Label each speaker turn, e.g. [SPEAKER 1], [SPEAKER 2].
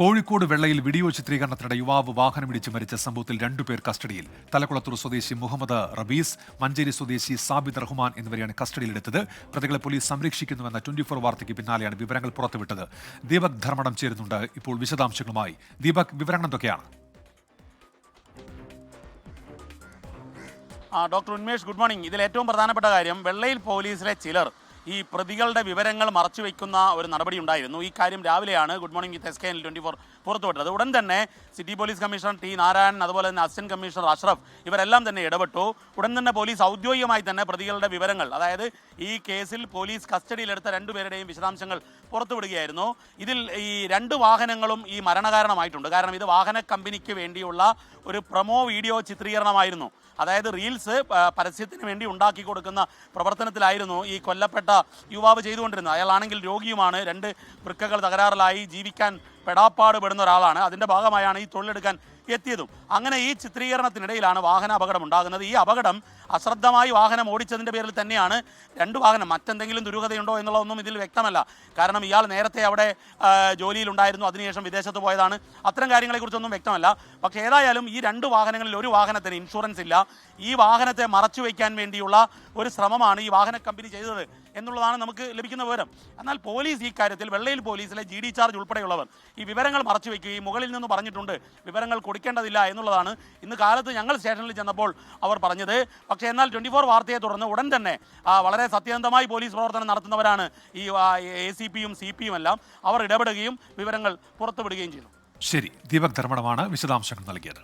[SPEAKER 1] കോഴിക്കോട് വെള്ളയിൽ video ചിത്രീകരണത്തിനിടെ യുവാവ് വാഹനം വാഹനമിടിച്ച് മരിച്ച സംഭവത്തിൽ രണ്ടുപേർ കസ്റ്റഡിയിൽ. തലക്കുളത്തൂർ സ്വദേശി മുഹമ്മദ് റബീസ് മഞ്ചേരി സ്വദേശി സാബിദ് റഹ്മാൻ എന്നിവരെയാണ് കസ്റ്റഡിയിലെടുത്തത്. പ്രതികളെ പോലീസ് സംരക്ഷിക്കുന്നുവെന്ന ട്വന്റി ഫോർ വാർത്തയ്ക്ക് പിന്നാലെയാണ് വിവരങ്ങൾ പുറത്തുവിട്ടത്. ദീപക് ധർമ്മടം ചേരുന്നുണ്ട് ഇപ്പോൾ വിശദാംശങ്ങളുമായി. ദീപക് വിവരങ്ങൾ എന്തൊക്കെയാണ്?
[SPEAKER 2] Doctor Unmesh good morning. ഇതിൽ ഏറ്റവും പ്രധാനപ്പെട്ട കാര്യം വെള്ളയിൽ പോലീസിലെ ചിലർ ഈ പ്രതികളുടെ വിവരങ്ങൾ മറച്ചുവെക്കുന്ന ഒരു നടപടി ഉണ്ടായിരുന്നു. ഈ കാര്യം രാവിലെയാണ് good morning with S K N twenty four പുറത്തുവിട്ടത്. ഉടൻ തന്നെ city police commissioner T Narayanan അതുപോലെ തന്നെ അസിസ്റ്റന്റ് കമ്മീഷണർ അഷ്റഫ് ഇവരെല്ലാം തന്നെ ഇടപെട്ടു. ഉടൻ തന്നെ പോലീസ് ഔദ്യോഗികമായി തന്നെ പ്രതികളുടെ വിവരങ്ങൾ അതായത് ഈ കേസിൽ പോലീസ് കസ്റ്റഡിയിലെടുത്ത രണ്ടുപേരുടെയും വിശദാംശങ്ങൾ പുറത്തുവിടുകയായിരുന്നു. ഇതിൽ ഈ രണ്ട് വാഹനങ്ങളും ഈ മരണകാരണമായിട്ടുണ്ട്. കാരണം ഇത് വാഹന കമ്പനിക്ക് വേണ്ടിയുള്ള ഒരു പ്രൊമോ വീഡിയോ ചിത്രീകരണമായിരുന്നു. അതായത് റീൽസ് പരസ്യത്തിന് വേണ്ടി ഉണ്ടാക്കി കൊടുക്കുന്ന പ്രവർത്തനത്തിലായിരുന്നു ഈ കൊല്ലപ്പെട്ട യുവാവ് ചെയ്തുകൊണ്ടിരുന്നത്. അയാളാണെങ്കിൽ രോഗിയുമാണ്. രണ്ട് വൃക്കകൾ തകരാറിലായി. ജീവിക്കാൻ പെടാപ്പാട് പെടുന്ന ഒരാളാണ്. അതിന്റെ ഭാഗമായാണ് ഈ തൊഴിലെടുക്കാൻ എത്തിയതും. അങ്ങനെ ഈ ചിത്രീകരണത്തിനിടയിലാണ് വാഹന അപകടം ഉണ്ടാകുന്നത് ഈ അപകടം അശ്രദ്ധമായി വാഹനം ഓടിച്ചതിന്റെ പേരിൽ തന്നെയാണ് രണ്ട് വാഹനം മറ്റെന്തെങ്കിലും ദുരൂഹതയുണ്ടോ എന്നുള്ളതൊന്നും ഇതിൽ വ്യക്തമല്ല. കാരണം ഇയാൾ നേരത്തെ അവിടെ ജോലിയിലുണ്ടായിരുന്നു അതിനുശേഷം വിദേശത്ത് പോയതാണ്. അത്തരം കാര്യങ്ങളെക്കുറിച്ചൊന്നും വ്യക്തമല്ല. പക്ഷേ ഏതായാലും ഈ രണ്ട് വാഹനങ്ങളിൽ ഒരു വാഹനത്തിന് ഇൻഷുറൻസ് ഇല്ല. ഈ വാഹനത്തെ മറച്ചു വയ്ക്കാൻ വേണ്ടിയുള്ള ഒരു ശ്രമമാണ് ഈ വാഹന കമ്പനി ചെയ്തത് എന്നുള്ളതാണ് നമുക്ക് ലഭിക്കുന്ന വിവരം. എന്നാൽ പോലീസ് ഈ കാര്യത്തിൽ വെള്ളയിൽ പോലീസിലെ ജി ഡി ചാർജ് ഉൾപ്പെടെയുള്ളവർ ഈ വിവരങ്ങൾ മറച്ചു വയ്ക്കുകയും മുകളിൽ നിന്ന് പറഞ്ഞിട്ടുണ്ട്. വിവരങ്ങൾ കൊടുക്കേണ്ടതില്ല എന്നുള്ളതാണ് ഇന്ന് കാലത്ത് ഞങ്ങൾ സ്റ്റേഷനിൽ ചെന്നപ്പോൾ അവർ പറഞ്ഞത്. പക്ഷേ എന്നാൽ ട്വന്റി ഫോർ വാർത്തയെ തുടർന്ന് ഉടൻ തന്നെ വളരെ സത്യസന്ധമായി പോലീസ് പ്രവർത്തനം നടത്തുന്നവരാണ് ഈ എ സി പിയും സി പിയും എല്ലാം. അവർ ഇടപെടുകയും വിവരങ്ങൾ പുറത്തുവിടുകയും ചെയ്തു.
[SPEAKER 1] ശരി ദീപക് ധർമ്മടമാണ് വിശദാംശങ്ങൾ നൽകിയത്.